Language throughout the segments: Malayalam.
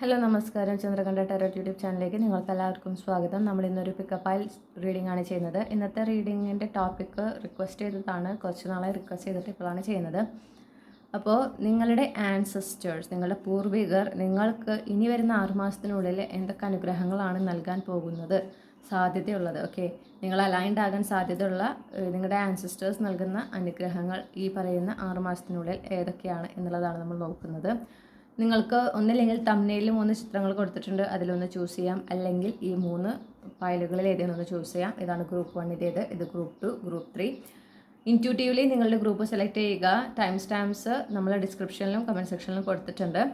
ഹലോ നമസ്കാരം. ചന്ദ്രകണ്ഠ ടെറോട്ട് യൂട്യൂബ് ചാനലിലേക്ക് നിങ്ങൾക്ക് എല്ലാവർക്കും സ്വാഗതം. നമ്മൾ ഇന്നൊരു പിക്കപ്പ് ആയി റീഡിംഗ് ആണ് ചെയ്യുന്നത്. ഇന്നത്തെ റീഡിങ്ങിന്റെ ടോപ്പിക്ക് റിക്വസ്റ്റ് ചെയ്തതാണ്. കുറച്ച് നാളെ റിക്വസ്റ്റ് ചെയ്തിട്ട് ഇപ്പോഴാണ് ചെയ്യുന്നത്. അപ്പോൾ നിങ്ങളുടെ ആൻസസ്റ്റേഴ്സ് നിങ്ങളുടെ പൂർവികർ നിങ്ങൾക്ക് ഇനി വരുന്ന ആറുമാസത്തിനുള്ളിൽ എന്തൊക്കെ അനുഗ്രഹങ്ങളാണ് നൽകാൻ പോകുന്നത്? സാധ്യതയുള്ളത് ഓക്കെ നിങ്ങൾ അലൈൻഡ് ആകാൻ സാധ്യതയുള്ള നിങ്ങളുടെ ആൻസസ്റ്റേഴ്സ് നൽകുന്ന അനുഗ്രഹങ്ങൾ ഈ പറയുന്ന ആറുമാസത്തിനുള്ളിൽ ഏതൊക്കെയാണ് എന്നുള്ളതാണ് നമ്മൾ നോക്കുന്നത്. നിങ്ങൾക്ക് ഒന്നില്ലെങ്കിൽ തമ്മിലും മൂന്ന് ചിത്രങ്ങൾ കൊടുത്തിട്ടുണ്ട്. അതിലൊന്ന് ചൂസ് ചെയ്യാം. അല്ലെങ്കിൽ ഈ മൂന്ന് ഫയലുകളിൽ ഏതെങ്കിലും ഒന്ന് ചൂസ് ചെയ്യാം. ഇതാണ് ഗ്രൂപ്പ് വണ്ണിന്റേത് ഇത് group two group three intuitively നിങ്ങളുടെ ഗ്രൂപ്പ് സെലക്ട് ചെയ്യുക. ടൈം സ്റ്റാമ്പ്സ് നമ്മൾ ഡിസ്ക്രിപ്ഷനിലും കമന്റ് സെക്ഷനിലും കൊടുത്തിട്ടുണ്ട്.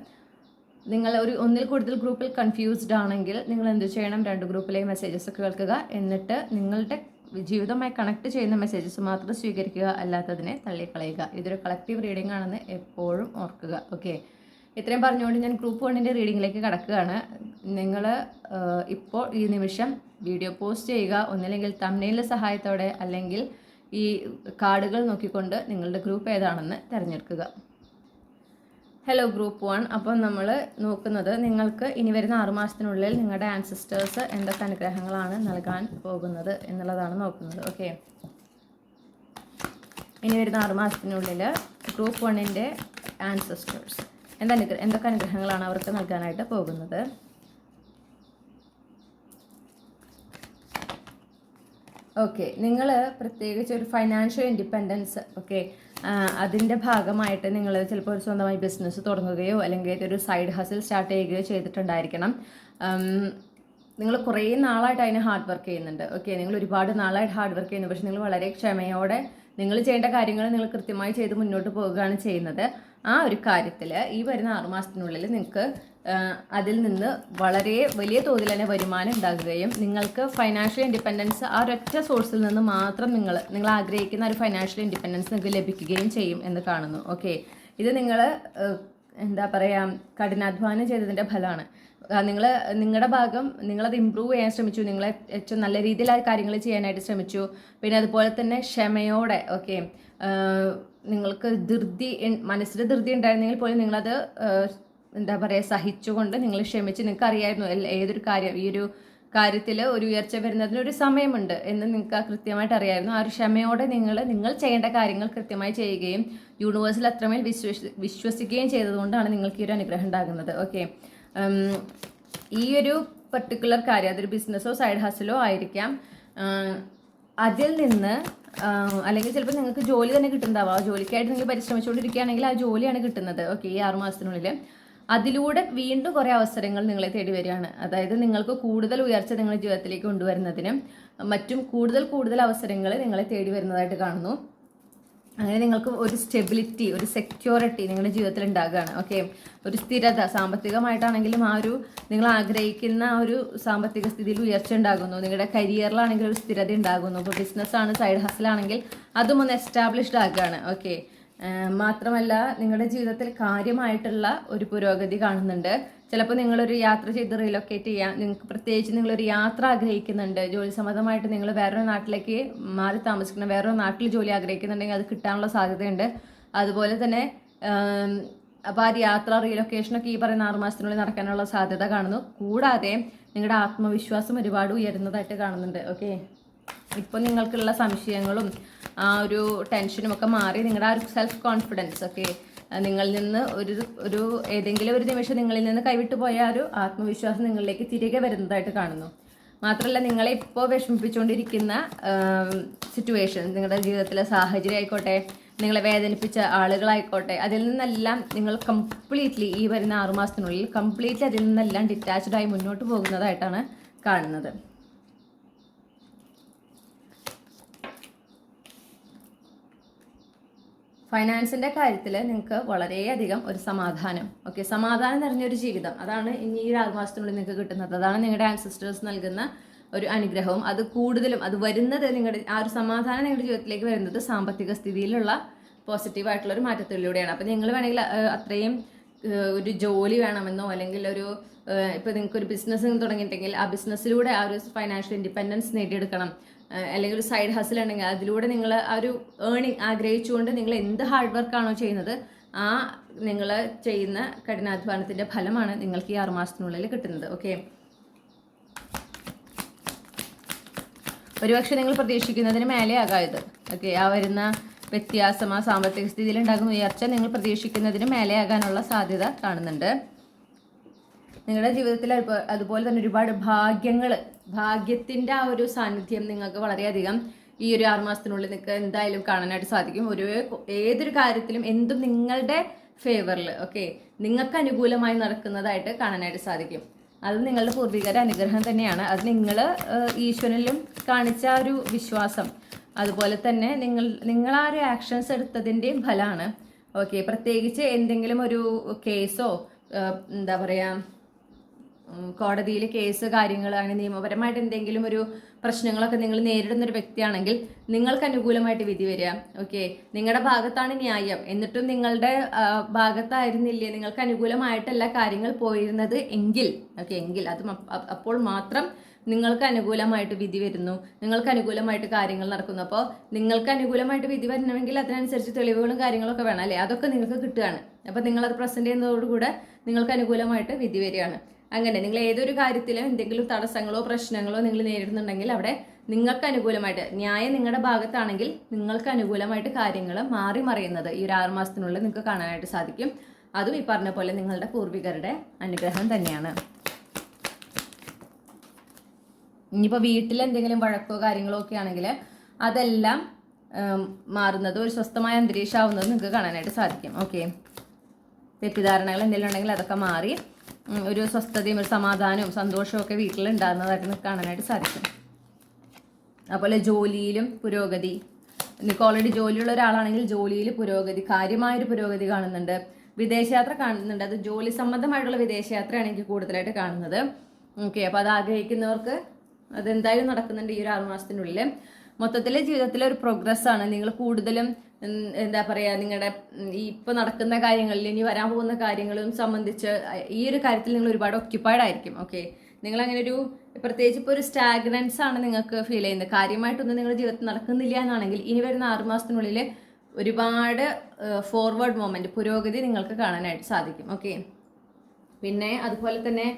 നിങ്ങൾ ഒരു ഒന്നിൽ കൂടുതൽ ഗ്രൂപ്പിൽ കൺഫ്യൂസ്ഡ് ആണെങ്കിൽ നിങ്ങൾ എന്ത് ചെയ്യണം? രണ്ട് ഗ്രൂപ്പിലെ മെസ്സേജസ് കേൾക്കുക. എന്നിട്ട് നിങ്ങളുടെ ജീവിതമായി കണക്ട് ചെയ്യുന്ന മെസ്സേജസ് മാത്രം സ്വീകരിക്കുക. അല്ലാത്തതിനെ തള്ളിക്കളയുക. ഇതൊരു കളക്റ്റീവ് റീഡിംഗ് ആണെന്ന് എപ്പോഴും ഓർക്കുക. ഓക്കെ ഇത്രയും പറഞ്ഞുകൊണ്ട് ഞാൻ ഗ്രൂപ്പ് വണ്ണിന്റെ റീഡിങ്ങിലേക്ക് കടക്കുകയാണ്. നിങ്ങൾ ഇപ്പോൾ ഈ നിമിഷം വീഡിയോ പോസ്റ്റ് ചെയ്യുക. ഒന്നില്ലെങ്കിൽ തമ്മിലിന്റെ സഹായത്തോടെ അല്ലെങ്കിൽ ഈ കാർഡുകൾ നോക്കിക്കൊണ്ട് നിങ്ങളുടെ ഗ്രൂപ്പ് ഏതാണെന്ന് തിരഞ്ഞെടുക്കുക. ഹലോ ഗ്രൂപ്പ് വൺ അപ്പം നമ്മൾ നോക്കുന്നത് നിങ്ങൾക്ക് ഇനി വരുന്ന ആറുമാസത്തിനുള്ളിൽ നിങ്ങളുടെ ആൻസിസ്റ്റേഴ്സ് എന്തൊക്കെ അനുഗ്രഹങ്ങളാണ് നൽകാൻ പോകുന്നത് എന്നുള്ളതാണ് നോക്കുന്നത്. ഓക്കെ ഇനി വരുന്ന ആറുമാസത്തിനുള്ളിൽ ഗ്രൂപ്പ് വണ്ണിന്റെ ആൻസിസ്റ്റേഴ്സ് എന്തനുഗ്രഹ എന്തൊക്കെ അനുഗ്രഹങ്ങളാണ് അവർക്ക് നൽകാനായിട്ട് പോകുന്നത്? ഓക്കെ നിങ്ങൾ പ്രത്യേകിച്ച് ഒരു ഫൈനാൻഷ്യൽ ഇൻഡിപെൻഡൻസ് ഓക്കെ അതിന്റെ ഭാഗമായിട്ട് നിങ്ങൾ ചിലപ്പോൾ ഒരു സ്വന്തമായി ബിസിനസ് തുടങ്ങുകയോ അല്ലെങ്കിൽ ഒരു സൈഡ് ഹസിൽ സ്റ്റാർട്ട് ചെയ്യുകയോ ചെയ്തിട്ടുണ്ടായിരിക്കണം. നിങ്ങൾ കുറേ നാളായിട്ട് അതിന് ഹാർഡ് വർക്ക് ചെയ്യുന്നുണ്ട്. ഓക്കെ നിങ്ങൾ ഒരുപാട് നാളായിട്ട് ഹാർഡ് വർക്ക് ചെയ്യുന്നു. പക്ഷേ നിങ്ങൾ വളരെ ക്ഷമയോടെ നിങ്ങൾ ചെയ്യേണ്ട കാര്യങ്ങൾ നിങ്ങൾ കൃത്യമായി ചെയ്ത് മുന്നോട്ട് പോവുകയാണ് ചെയ്യുന്നത്. ആ ഒരു കാര്യത്തിൽ ഈ വരുന്ന ആറുമാസത്തിനുള്ളിൽ നിങ്ങൾക്ക് അതിൽ നിന്ന് വളരെ വലിയ തോതിൽ തന്നെ വരുമാനം ഉണ്ടാകുകയും നിങ്ങൾക്ക് ഫൈനാൻഷ്യൽ ഇൻഡിപെൻഡൻസ് ആ ഒരൊറ്റ സോഴ്സിൽ നിന്ന് മാത്രം നിങ്ങൾ നിങ്ങൾ ആഗ്രഹിക്കുന്ന ഒരു ഫൈനാൻഷ്യൽ ഇൻഡിപെൻഡൻസ് നിങ്ങൾക്ക് ലഭിക്കുകയും ചെയ്യും എന്ന് കാണുന്നു. ഓക്കെ ഇത് നിങ്ങൾ എന്താ പറയുക കഠിനാധ്വാനം ചെയ്തതിന്റെ ഫലമാണ്. നിങ്ങൾ നിങ്ങളുടെ ഭാഗം നിങ്ങളത് ഇമ്പ്രൂവ് ചെയ്യാൻ ശ്രമിച്ചു നിങ്ങളെ ഏറ്റവും നല്ല രീതിയിൽ ആ കാര്യങ്ങൾ ചെയ്യാനായിട്ട് ശ്രമിച്ചു. പിന്നെ അതുപോലെ തന്നെ ക്ഷമയോടെ ഓക്കെ നിങ്ങൾക്ക് ധൃതി മനസ്സിൽ ധൃതി ഉണ്ടായിരുന്നെങ്കിൽ പോലും നിങ്ങളത് എന്താ പറയുക സഹിച്ചുകൊണ്ട് നിങ്ങൾ ക്ഷമിച്ച് നിങ്ങൾക്ക് അറിയായിരുന്നു ഏതൊരു കാര്യം ഈ ഒരു കാര്യത്തിൽ ഒരു ഉയർച്ച വരുന്നതിന് ഒരു സമയമുണ്ട് എന്ന് നിങ്ങൾക്ക് കൃത്യമായിട്ട് അറിയായിരുന്നു. ആ ഒരു ക്ഷമയോടെ നിങ്ങൾ നിങ്ങൾ ചെയ്യേണ്ട കാര്യങ്ങൾ കൃത്യമായി ചെയ്യുകയും യൂണിവേഴ്സിൽ അത്രമേൽ വിശ്വസി വിശ്വസിക്കുകയും ചെയ്തതുകൊണ്ടാണ് നിങ്ങൾക്ക് ഈ ഒരു അനുഗ്രഹം ഉണ്ടാകുന്നത്. ഓക്കെ. ഈ ഒരു പെർട്ടിക്കുലർ കാര്യം അതൊരു ബിസിനസ്സോ സൈഡ് ഹസിലോ ആയിരിക്കാം. അതിൽ നിന്ന് അല്ലെങ്കിൽ ചിലപ്പോൾ നിങ്ങൾക്ക് ജോലി തന്നെ കിട്ടുന്നുണ്ടാവും. ആ ജോലിക്കായിട്ട് നിങ്ങൾ പരിശ്രമിച്ചുകൊണ്ടിരിക്കുകയാണെങ്കിൽ ആ ജോലിയാണ് കിട്ടുന്നത്. ഓക്കെ ഈ ആറുമാസത്തിനുള്ളിൽ അതിലൂടെ വീണ്ടും കുറേ അവസരങ്ങൾ നിങ്ങളെ തേടി വരികയാണ്. അതായത് നിങ്ങൾക്ക് കൂടുതൽ ഉയർച്ച നിങ്ങളുടെ ജീവിതത്തിലേക്ക് കൊണ്ടുവരുന്നതിനും മറ്റും കൂടുതൽ കൂടുതൽ അവസരങ്ങൾ നിങ്ങളെ തേടി വരുന്നതായിട്ട് കാണുന്നു. അങ്ങനെ നിങ്ങൾക്ക് ഒരു സ്റ്റെബിലിറ്റി ഒരു സെക്യൂരിറ്റി നിങ്ങളുടെ ജീവിതത്തിൽ ഉണ്ടാകുകയാണ്. ഓക്കെ ഒരു സ്ഥിരത സാമ്പത്തികമായിട്ടാണെങ്കിലും ആ ഒരു നിങ്ങൾ ആഗ്രഹിക്കുന്ന ഒരു സാമ്പത്തിക സ്ഥിതിയിൽ ഉയർച്ച ഉണ്ടാകുന്നു. നിങ്ങളുടെ കരിയറിലാണെങ്കിൽ ഒരു സ്ഥിരത ഉണ്ടാകുന്നു. ഇപ്പോൾ ബിസിനസ്സാണ് സൈഡ് ഹസിലാണെങ്കിൽ അതും ഒന്ന് എസ്റ്റാബ്ലിഷ്ഡ് ആകുകയാണ്. ഓക്കെ മാത്രമല്ല നിങ്ങളുടെ ജീവിതത്തിൽ കാര്യമായിട്ടുള്ള ഒരു പുരോഗതി കാണുന്നുണ്ട്. ചിലപ്പോൾ നിങ്ങളൊരു യാത്ര ചെയ്ത് റീലൊക്കേറ്റ് ചെയ്യാം നിങ്ങൾക്ക് പ്രത്യേകിച്ച് നിങ്ങളൊരു യാത്ര ആഗ്രഹിക്കുന്നുണ്ട്. ജോലി സംബന്ധമായിട്ട് നിങ്ങൾ വേറൊരു നാട്ടിലേക്ക് മാറി താമസിക്കണം. വേറൊരു നാട്ടിൽ ജോലി ആഗ്രഹിക്കുന്നുണ്ടെങ്കിൽ അത് കിട്ടാനുള്ള സാധ്യതയുണ്ട്. അതുപോലെ തന്നെ അപ്പോൾ ആ യാത്ര റീലൊക്കേഷനൊക്കെ ഈ പറയുന്ന ആറ് മാസത്തിനുള്ളിൽ നടക്കാനുള്ള സാധ്യത കാണുന്നു. കൂടാതെ നിങ്ങളുടെ ആത്മവിശ്വാസം ഒരുപാട് ഉയരുന്നതായിട്ട് കാണുന്നുണ്ട്. ഓക്കെ? ഇപ്പോൾ നിങ്ങൾക്കുള്ള സംശയങ്ങളും ആ ഒരു ടെൻഷനും ഒക്കെ മാറി നിങ്ങളുടെ ആ ഒരു സെൽഫ് കോൺഫിഡൻസ് ഒക്കെ നിങ്ങളിൽ നിന്ന് ഒരു ഒരു ഏതെങ്കിലും ഒരു നിമിഷം നിങ്ങളിൽ നിന്ന് കൈവിട്ടു പോയ ഒരു ആത്മവിശ്വാസം നിങ്ങളിലേക്ക് തിരികെ വരുന്നതായിട്ട് കാണുന്നു. മാത്രമല്ല നിങ്ങളെ ഇപ്പോൾ വിഷമിപ്പിച്ചുകൊണ്ടിരിക്കുന്ന സിറ്റുവേഷൻ നിങ്ങളുടെ ജീവിതത്തിലെ സാഹചര്യം ആയിക്കോട്ടെ നിങ്ങളെ വേദനിപ്പിച്ച ആളുകളായിക്കോട്ടെ അതിൽ നിന്നെല്ലാം നിങ്ങൾ കംപ്ലീറ്റ്ലി ഈ വരുന്ന ആറുമാസത്തിനുള്ളിൽ കംപ്ലീറ്റ്ലി അതിൽ നിന്നെല്ലാം ഡിറ്റാച്ച്ഡായി മുന്നോട്ട് പോകുന്നതായിട്ടാണ് കാണുന്നത്. ഫൈനാൻസിന്റെ കാര്യത്തിൽ നിങ്ങൾക്ക് വളരെയധികം ഒരു സമാധാനം. ഓക്കെ സമാധാനം നിറഞ്ഞൊരു ജീവിതം. അതാണ് ഇനി ഈ ആറുമാസത്തിനുള്ളിൽ നിങ്ങൾക്ക് കിട്ടുന്നത്. അതാണ് നിങ്ങളുടെ ആൻസിസ്റ്റേഴ്സ് നൽകുന്ന ഒരു അനുഗ്രഹവും. അത് കൂടുതലും അത് വരുന്നത് നിങ്ങളുടെ ആ ഒരു സമാധാനം നിങ്ങളുടെ ജീവിതത്തിലേക്ക് വരുന്നത് സാമ്പത്തിക സ്ഥിതിയിലുള്ള പോസിറ്റീവായിട്ടുള്ള ഒരു മാറ്റത്തിലൂടെയാണ്. അപ്പോൾ നിങ്ങൾ വേണമെങ്കിൽ അത്രയും ഒരു ജോലി വേണമെന്നോ അല്ലെങ്കിൽ ഒരു ഇപ്പോൾ നിങ്ങൾക്ക് ഒരു ബിസിനസ് തുടങ്ങിയിട്ടുണ്ടെങ്കിൽ ആ ബിസിനസ്സിലൂടെ ആ ഒരു ഫൈനാൻഷ്യൽ ഇൻഡിപെൻഡൻസ് നേടിയെടുക്കണം. അല്ലെങ്കിൽ ഒരു സൈഡ് ഹസിൽ ഉണ്ടെങ്കിൽ അതിലൂടെ നിങ്ങൾ ആ ഒരു ഏണിങ് ആഗ്രഹിച്ചുകൊണ്ട് നിങ്ങൾ എന്ത് ഹാർഡ് വർക്കാണോ ചെയ്യുന്നത് ആ നിങ്ങൾ ചെയ്യുന്ന കഠിനാധ്വാനത്തിന്റെ ഫലമാണ് നിങ്ങൾക്ക് ഈ ആറുമാസത്തിനുള്ളിൽ കിട്ടുന്നത്. ഓക്കെ ഒരുപക്ഷെ നിങ്ങൾ പ്രതീക്ഷിക്കുന്നതിന് മേലെ ആകാം ഇത് ഓക്കെ ആ വരുന്ന വ്യത്യാസം ആ സാമ്പത്തിക സ്ഥിതിയിൽ ഉണ്ടാകുന്ന ഉയർച്ച നിങ്ങൾ പ്രതീക്ഷിക്കുന്നതിന് മേലെ ആകാനുള്ള സാധ്യത കാണുന്നുണ്ട്. നിങ്ങളുടെ ജീവിതത്തിൽ അതുപോലെ തന്നെ ഒരുപാട് ഭാഗ്യങ്ങൾ ഭാഗ്യത്തിന്റെ ആ ഒരു സാന്നിധ്യം നിങ്ങൾക്ക് വളരെയധികം ഈ ഒരു ആറുമാസത്തിനുള്ളിൽ നിങ്ങൾക്ക് എന്തായാലും കാണാനായിട്ട് സാധിക്കും. ഒരു ഏതൊരു കാര്യത്തിലും എന്തും നിങ്ങളുടെ ഫേവറിൽ ഓക്കെ നിങ്ങൾക്ക് അനുകൂലമായി നടക്കുന്നതായിട്ട് കാണാനായിട്ട് സാധിക്കും. അത് നിങ്ങളുടെ പൂർവികരുടെ അനുഗ്രഹം തന്നെയാണ്. അത് നിങ്ങൾ ഈശ്വരനിലും കാണിച്ച ഒരു വിശ്വാസം. അതുപോലെ തന്നെ നിങ്ങൾ നിങ്ങൾ ഒരു ആക്ഷൻസ് എടുത്തതിന്റെയും ഫലമാണ്. ഓക്കെ പ്രത്യേകിച്ച് എന്തെങ്കിലും ഒരു കേസോ എന്താ പറയുക കോടതിയിൽ കേസ് കാര്യങ്ങൾ അങ്ങനെ നിയമപരമായിട്ട് എന്തെങ്കിലും ഒരു പ്രശ്നങ്ങളൊക്കെ നിങ്ങൾ നേരിടുന്ന ഒരു വ്യക്തിയാണെങ്കിൽ നിങ്ങൾക്ക് അനുകൂലമായിട്ട് വിധി വരിക. ഓക്കെ നിങ്ങളുടെ ഭാഗത്താണ് ന്യായം. എന്നിട്ടും നിങ്ങളുടെ ഭാഗത്തായിരുന്നില്ലേ നിങ്ങൾക്ക് അനുകൂലമായിട്ടല്ല കാര്യങ്ങൾ പോയിരുന്നത് എങ്കിൽ ഓക്കെ എങ്കിൽ അത് അപ്പോൾ മാത്രം നിങ്ങൾക്ക് അനുകൂലമായിട്ട് വിധി വരുന്നു. നിങ്ങൾക്ക് അനുകൂലമായിട്ട് കാര്യങ്ങൾ നടക്കുന്നു. അപ്പോൾ നിങ്ങൾക്ക് അനുകൂലമായിട്ട് വിധി വരണമെങ്കിൽ അതിനനുസരിച്ച് തെളിവുകളും കാര്യങ്ങളൊക്കെ വേണം അല്ലേ? അതൊക്കെ നിങ്ങൾക്ക് കിട്ടുകയാണ്. അപ്പോൾ നിങ്ങളത് പ്രസന്റ് ചെയ്യുന്നതോടുകൂടെ നിങ്ങൾക്ക് അനുകൂലമായിട്ട് വിധി വരികയാണ്. അങ്ങനെ നിങ്ങൾ ഏതൊരു കാര്യത്തിലും എന്തെങ്കിലും തടസ്സങ്ങളോ പ്രശ്നങ്ങളോ നിങ്ങൾ നേരിടുന്നുണ്ടെങ്കിൽ അവിടെ നിങ്ങൾക്ക് അനുകൂലമായിട്ട് ന്യായം നിങ്ങളുടെ ഭാഗത്താണെങ്കിൽ നിങ്ങൾക്ക് അനുകൂലമായിട്ട് കാര്യങ്ങൾ മാറി മറിയുന്നത് ഈ ഒരു ആറുമാസത്തിനുള്ളിൽ നിങ്ങൾക്ക് കാണാനായിട്ട് സാധിക്കും. അതും ഈ പറഞ്ഞ പോലെ നിങ്ങളുടെ പൂർവികരുടെ അനുഗ്രഹം തന്നെയാണ്. ഇനിയിപ്പോൾ വീട്ടിൽ എന്തെങ്കിലും വഴക്കോ കാര്യങ്ങളോ ഒക്കെ ആണെങ്കിൽ അതെല്ലാം മാറുന്നത് ഒരു സ്വസ്ഥമായ അന്തരീക്ഷമാവുന്നത് നിങ്ങൾക്ക് കാണാനായിട്ട് സാധിക്കും. ഓക്കെ തെറ്റിദ്ധാരണകൾ എന്തെങ്കിലും ഉണ്ടെങ്കിൽ അതൊക്കെ മാറി ഒരു സ്വസ്ഥതയും ഒരു സമാധാനവും സന്തോഷവും ഒക്കെ വീട്ടിൽ ഉണ്ടാകുന്നതായിട്ട് കാണാനായിട്ട് സാധിക്കും. അതുപോലെ ജോലിയിലും പുരോഗതി. നിങ്ങൾക്ക് ഓൾറെഡി ജോലിയുള്ള ഒരാളാണെങ്കിൽ ജോലിയിൽ പുരോഗതി കാര്യമായൊരു പുരോഗതി കാണുന്നുണ്ട്. വിദേശയാത്ര കാണുന്നുണ്ട്. അത് ജോലി സംബന്ധമായിട്ടുള്ള വിദേശയാത്രയാണ് എനിക്ക് കൂടുതലായിട്ട് കാണുന്നത്. ഓക്കെ അപ്പോൾ അത് ആഗ്രഹിക്കുന്നവർക്ക് അതെന്തായാലും നടക്കുന്നുണ്ട് ഈ ഒരു ആറുമാസത്തിനുള്ളിൽ മൊത്തത്തിലെ ജീവിതത്തിലെ ഒരു പ്രോഗ്രസ് ആണ്. നിങ്ങൾ കൂടുതലും എന്താ പറയാ നിങ്ങളുടെ ഈ നടക്കുന്ന കാര്യങ്ങളിൽ ഇനി വരാൻ പോകുന്ന കാര്യങ്ങളും സംബന്ധിച്ച് ഈ ഒരു കാര്യത്തിൽ നിങ്ങൾ ഒരുപാട് ഒക്യുപ്പൈഡ് ആയിരിക്കും ഓക്കെ നിങ്ങൾ അങ്ങനെ ഒരു പ്രത്യേകിച്ച് ഇപ്പോൾ ഒരു സ്റ്റാഗ്നൻസ് ആണ് നിങ്ങൾക്ക് ഫീൽ ചെയ്യുന്നത്. കാര്യമായിട്ടൊന്നും നിങ്ങളുടെ ജീവിതത്തിൽ നടക്കുന്നില്ല എന്നാണെങ്കിൽ ഇനി വരുന്ന ആറു മാസത്തിനുള്ളിൽ ഒരുപാട് ഫോർവേഡ് മൂവ്മെന്റ് പുരോഗതി നിങ്ങൾക്ക് കാണാനായിട്ട് സാധിക്കും ഓക്കെ പിന്നെ അതുപോലെ തന്നെ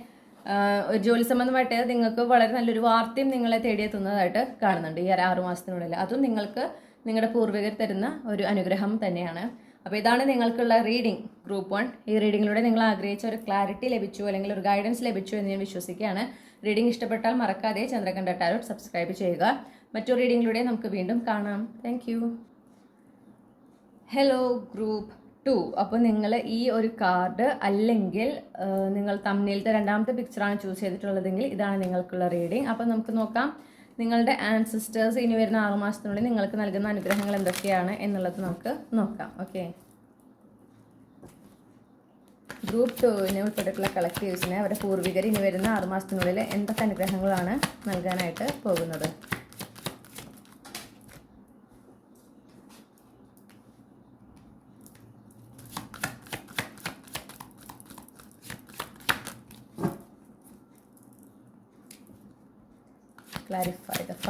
ഒരു ജോലി സംബന്ധമായിട്ട് നിങ്ങൾക്ക് വളരെ നല്ലൊരു വാർത്തയും നിങ്ങളെ തേടിയെത്തുന്നതായിട്ട് കാണുന്നുണ്ട് ഈ ആറു മാസത്തിനുള്ളിൽ അതും നിങ്ങൾക്ക് നിങ്ങളുടെ പൂർവികർ തരുന്ന ഒരു അനുഗ്രഹം തന്നെയാണ്. അപ്പോൾ ഇതാണ് നിങ്ങൾക്കുള്ള റീഡിംഗ് ഗ്രൂപ്പ് വൺ ഈ റീഡിങ്ങിലൂടെ നിങ്ങൾ ആഗ്രഹിച്ച ഒരു ക്ലാരിറ്റി ലഭിച്ചു അല്ലെങ്കിൽ ഒരു ഗൈഡൻസ് ലഭിച്ചു എന്ന് ഞാൻ വിശ്വസിക്കുകയാണ്. റീഡിംഗ് ഇഷ്ടപ്പെട്ടാൽ മറക്കാതെ ചന്ദ്രകണ്ഠ ടാരോട്ട് സബ്സ്ക്രൈബ് ചെയ്യുക. മറ്റു റീഡിങ്ങിലൂടെ നമുക്ക് വീണ്ടും കാണാം. താങ്ക് ഹലോ ഗ്രൂപ്പ് ടു അപ്പോൾ നിങ്ങൾ ഈ ഒരു കാർഡ് അല്ലെങ്കിൽ നിങ്ങൾ തമ്മിലത്തെ രണ്ടാമത്തെ പിക്ചറാണ് ചൂസ് ചെയ്തിട്ടുള്ളതെങ്കിൽ ഇതാണ് നിങ്ങൾക്കുള്ള റീഡിംഗ് അപ്പോൾ നമുക്ക് നോക്കാം. നിങ്ങളുടെ ആൻസിസ്റ്റേഴ്സ് ഇനി വരുന്ന ആറു മാസത്തിനുള്ളിൽ നിങ്ങൾക്ക് നൽകുന്ന അനുഗ്രഹങ്ങൾ എന്തൊക്കെയാണ് എന്നുള്ളത് നമുക്ക് നോക്കാം. ഓക്കെ ഗ്രൂപ്പ് ടുവിനെ ഉൾപ്പെട്ടിട്ടുള്ള കളക്റ്റീവ്സിനെ അവരുടെ പൂർവികർ ഇനി വരുന്ന ആറു മാസത്തിനുള്ളിൽ എന്തൊക്കെ അനുഗ്രഹങ്ങളാണ് നൽകാനായിട്ട് പോകുന്നത്?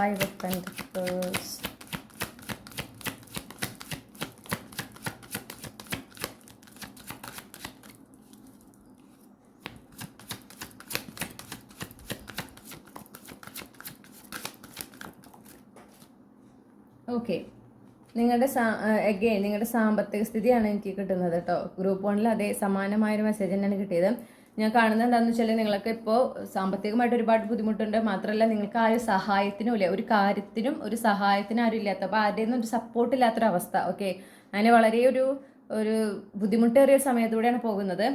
Five of pentacles ഓക്കെ നിങ്ങളുടെ എഗെ നിങ്ങളുടെ സാമ്പത്തിക സ്ഥിതിയാണ് എനിക്ക് കിട്ടുന്നത് കേട്ടോ ഗ്രൂപ്പ് വണ്ണിൽ അതേ സമാനമായൊരു മെസ്സേജ് തന്നെയാണ് കിട്ടിയത്. ഞാൻ കാണുന്നത് എന്താണെന്ന് വെച്ചാൽ നിങ്ങൾക്ക് ഇപ്പോൾ സാമ്പത്തികമായിട്ട് ഒരുപാട് ബുദ്ധിമുട്ടുണ്ട്. മാത്രമല്ല നിങ്ങൾക്ക് ആ ഒരു സഹായത്തിനും ഇല്ല ഒരു കാര്യത്തിനും ഒരു സഹായത്തിനും ആരും ഇല്ലാത്ത അപ്പോൾ ആരുടെയും ഒരു സപ്പോർട്ട് ഇല്ലാത്തൊരവസ്ഥ ഓക്കെ അങ്ങനെ വളരെ ഒരു ഒരു ബുദ്ധിമുട്ടേറിയ സമയത്തൂടെയാണ് പോകുന്നത്.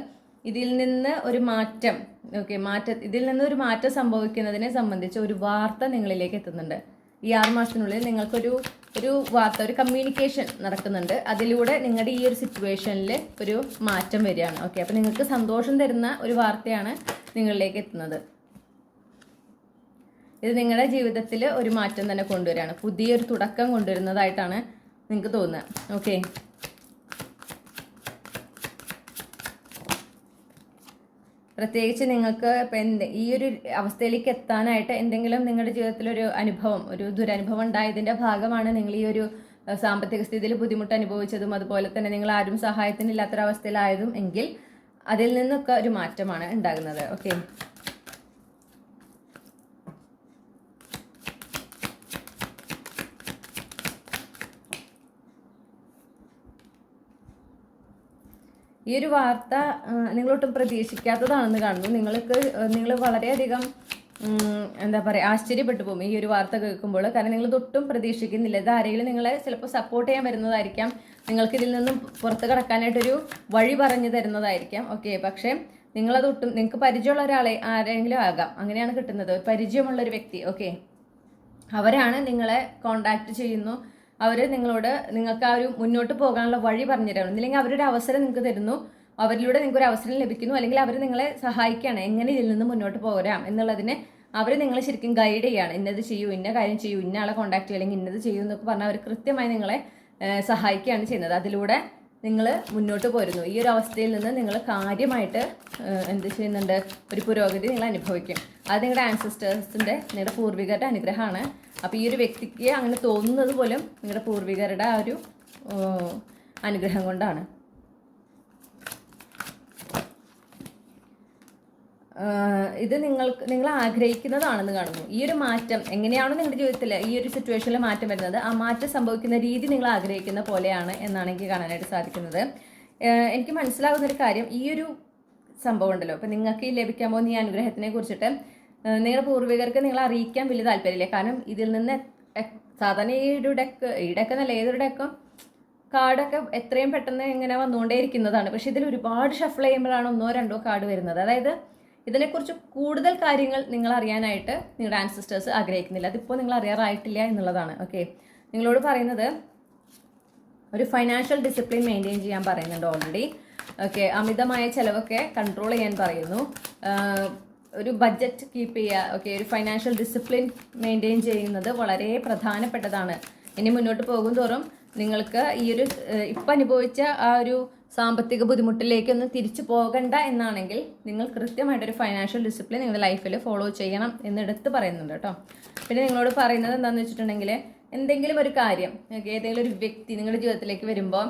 ഇതിൽ നിന്ന് ഒരു മാറ്റം ഓക്കെ മാറ്റ ഇതിൽ നിന്ന് ഒരു മാറ്റം സംഭവിക്കുന്നതിനെ സംബന്ധിച്ച് ഒരു വാർത്ത നിങ്ങളിലേക്ക് എത്തുന്നുണ്ട്. ഈ ആറ് മാസത്തിനുള്ളിൽ നിങ്ങൾക്കൊരു ഒരു വാർത്ത ഒരു കമ്മ്യൂണിക്കേഷൻ നടക്കുന്നുണ്ട്. അതിലൂടെ നിങ്ങളുടെ ഈ ഒരു സിറ്റുവേഷനിൽ ഒരു മാറ്റം വരികയാണ്. ഓക്കെ അപ്പോൾ നിങ്ങൾക്ക് സന്തോഷം തരുന്ന ഒരു വാർത്തയാണ് നിങ്ങളിലേക്ക് എത്തുന്നത്. ഇത് നിങ്ങളുടെ ജീവിതത്തിൽ ഒരു മാറ്റം തന്നെ കൊണ്ടുവരികയാണ്. പുതിയൊരു തുടക്കം കൊണ്ടുവരുന്നതായിട്ടാണ് നിങ്ങൾക്ക് തോന്നുക. ഓക്കെ പ്രത്യേകിച്ച് നിങ്ങൾക്ക് ഇപ്പം എന്ത് ഈ ഒരു അവസ്ഥയിലേക്ക് എത്താനായിട്ട് എന്തെങ്കിലും നിങ്ങളുടെ ജീവിതത്തിൽ ഒരു അനുഭവം ഒരു ദുരനുഭവം ഉണ്ടായതിന്റെ ഭാഗമാണ് നിങ്ങൾ ഈ ഒരു സാമ്പത്തിക സ്ഥിതിയിൽ ബുദ്ധിമുട്ട് അനുഭവിച്ചതും അതുപോലെ തന്നെ നിങ്ങൾ ആരും സഹായത്തിനില്ലാത്തൊരവസ്ഥയിലായതും എങ്കിൽ അതിൽ നിന്നൊക്കെ ഒരു മാറ്റമാണ് ഉണ്ടാകുന്നത്. ഓക്കെ ഈ ഒരു വാർത്ത നിങ്ങളൊട്ടും പ്രതീക്ഷിക്കാത്തതാണെന്ന് കാണുന്നു. നിങ്ങൾക്ക് നിങ്ങൾ വളരെയധികം എന്താ പറയുക ആശ്ചര്യപ്പെട്ടു പോകും ഈ ഒരു വാർത്ത കേൾക്കുമ്പോൾ. കാരണം നിങ്ങൾ ഇതൊട്ടും പ്രതീക്ഷിക്കുന്നില്ല. ഇത് ആരെങ്കിലും നിങ്ങളെ ചിലപ്പോൾ സപ്പോർട്ട് ചെയ്യാൻ വരുന്നതായിരിക്കാം. നിങ്ങൾക്ക് ഇതിൽ നിന്നും പുറത്ത് കടക്കാനായിട്ടൊരു വഴി പറഞ്ഞു തരുന്നതായിരിക്കാം. ഓക്കെ പക്ഷേ നിങ്ങളതൊട്ടും നിങ്ങൾക്ക് പരിചയമുള്ള ഒരാളെ ആരെങ്കിലും ആകാം. അങ്ങനെയാണ് കിട്ടുന്നത്. പരിചയമുള്ള ഒരു വ്യക്തി ഓക്കെ അവരാണ് നിങ്ങളെ കോണ്ടാക്ട് ചെയ്യുന്നു. അവർ നിങ്ങളോട് നിങ്ങൾക്ക് ആ ഒരു മുന്നോട്ട് പോകാനുള്ള വഴി പറഞ്ഞു തരണം ഇല്ലെങ്കിൽ അവരൊരു അവസരം നിങ്ങൾക്ക് തരുന്നു. അവരിലൂടെ നിങ്ങൾക്ക് ഒരു അവസരം ലഭിക്കുന്നു. അല്ലെങ്കിൽ അവർ നിങ്ങളെ സഹായിക്കുകയാണ്. എങ്ങനെ ഇതിൽ നിന്ന് മുന്നോട്ട് പോരാം എന്നുള്ളതിന് അവർ നിങ്ങളെ ശരിക്കും ഗൈഡ് ചെയ്യുകയാണ്. ഇന്നത് ചെയ്യൂ ഇന്ന കാര്യം ചെയ്യൂ ഇന്ന ആളെ കോണ്ടാക്ട് ചെയ്യുക അല്ലെങ്കിൽ ഇന്നത് ചെയ്യൂ എന്നൊക്കെ പറഞ്ഞാൽ അവർ കൃത്യമായി നിങ്ങളെ സഹായിക്കുകയാണ് ചെയ്യുന്നത്. അതിലൂടെ നിങ്ങൾ മുന്നോട്ട് പോരുന്നു. ഈ ഒരു അവസ്ഥയിൽ നിന്ന് നിങ്ങൾ കാര്യമായിട്ട് എന്ത് ചെയ്യുന്നുണ്ട്? ഒരു പുരോഗതി നിങ്ങൾ അനുഭവിക്കും. അത് നിങ്ങളുടെ ആൻസിസ്റ്റേഴ്സിന്റെ നിങ്ങളുടെ പൂർവികരുടെ അനുഗ്രഹമാണ്. അപ്പോൾ ഈ ഒരു വ്യക്തിക്ക് അങ്ങനെ തോന്നുന്നത് പോലും നിങ്ങളുടെ പൂർവികരുടെ ആ ഒരു അനുഗ്രഹം കൊണ്ടാണ്. ഇത് നിങ്ങൾക്ക് നിങ്ങൾ ആഗ്രഹിക്കുന്നതാണെന്ന് കാണുന്നു. ഈ ഒരു മാറ്റം എങ്ങനെയാണോ നിങ്ങളുടെ ജീവിതത്തിൽ ഈ ഒരു സിറ്റുവേഷനിൽ മാറ്റം വരുന്നത്? ആ മാറ്റം സംഭവിക്കുന്ന രീതി നിങ്ങൾ ആഗ്രഹിക്കുന്ന പോലെയാണ് എന്നാണ് എനിക്ക് കാണാനായിട്ട് സാധിക്കുന്നത്. എനിക്ക് മനസ്സിലാകുന്ന ഒരു കാര്യം ഈ ഒരു സംഭവം ഉണ്ടല്ലോ. അപ്പം നിങ്ങൾക്ക് ഈ ലഭിക്കാൻ പോകുന്ന ഈ അനുഗ്രഹത്തിനെ കുറിച്ചിട്ട് നിങ്ങളുടെ പൂർവികർക്ക് നിങ്ങൾ അറിയിക്കാൻ വലിയ താല്പര്യമില്ല. കാരണം ഇതിൽ നിന്ന് സാധാരണ ഈ ഒരു ഡെക്ക് ഈ ഡെക്ക് എന്നല്ല ഏതൊരു ഡെക്കും കാർഡൊക്കെ എത്രയും പെട്ടെന്ന് ഇങ്ങനെ വന്നുകൊണ്ടേയിരിക്കുന്നതാണ്. പക്ഷെ ഇതിൽ ഒരുപാട് ഷഫിൾ ചെയ്യുമ്പോഴാണ് ഒന്നോ രണ്ടോ കാർഡ് വരുന്നത്. അതായത് ഇതിനെക്കുറിച്ച് കൂടുതൽ കാര്യങ്ങൾ നിങ്ങൾ അറിയാനായിട്ട് നിങ്ങളുടെ ആൻസിസ്റ്റേഴ്സ് ആഗ്രഹിക്കുന്നില്ല. അതിപ്പോൾ നിങ്ങൾ അറിയാറായിട്ടില്ല എന്നുള്ളതാണ് ഓക്കെ നിങ്ങളോട് പറയുന്നത് ഒരു ഫൈനാൻഷ്യൽ ഡിസിപ്ലിൻ മെയിന്റെയിൻ ചെയ്യാൻ പറയുന്നുണ്ട് ഓൾറെഡി ഓക്കെ അമിതമായ ചിലവൊക്കെ കൺട്രോൾ ചെയ്യാൻ പറയുന്നു. ഒരു ബഡ്ജറ്റ് കീപ്പ് ചെയ്യുക ഓക്കെ ഒരു ഫൈനാൻഷ്യൽ ഡിസിപ്ലിൻ മെയിന്റെയിൻ ചെയ്യുന്നത് വളരെ പ്രധാനപ്പെട്ടതാണ്. ഇനി മുന്നോട്ട് പോകും തോറും നിങ്ങൾക്ക് ഈ ഒരു ഇപ്പം അനുഭവിച്ച ആ ഒരു സാമ്പത്തിക ബുദ്ധിമുട്ടിലേക്കൊന്നും തിരിച്ചു പോകണ്ട എന്നാണെങ്കിൽ നിങ്ങൾ കൃത്യമായിട്ടൊരു ഫൈനാൻഷ്യൽ ഡിസിപ്ലിൻ നിങ്ങളുടെ ലൈഫിൽ ഫോളോ ചെയ്യണം എന്നെടുത്ത് പറയുന്നുണ്ട് കേട്ടോ. പിന്നെ നിങ്ങളോട് പറയുന്നത് എന്താണെന്ന് വെച്ചിട്ടുണ്ടെങ്കിൽ എന്തെങ്കിലും ഒരു കാര്യം ഏതെങ്കിലും ഒരു വ്യക്തി നിങ്ങളുടെ ജീവിതത്തിലേക്ക് വരുമ്പോൾ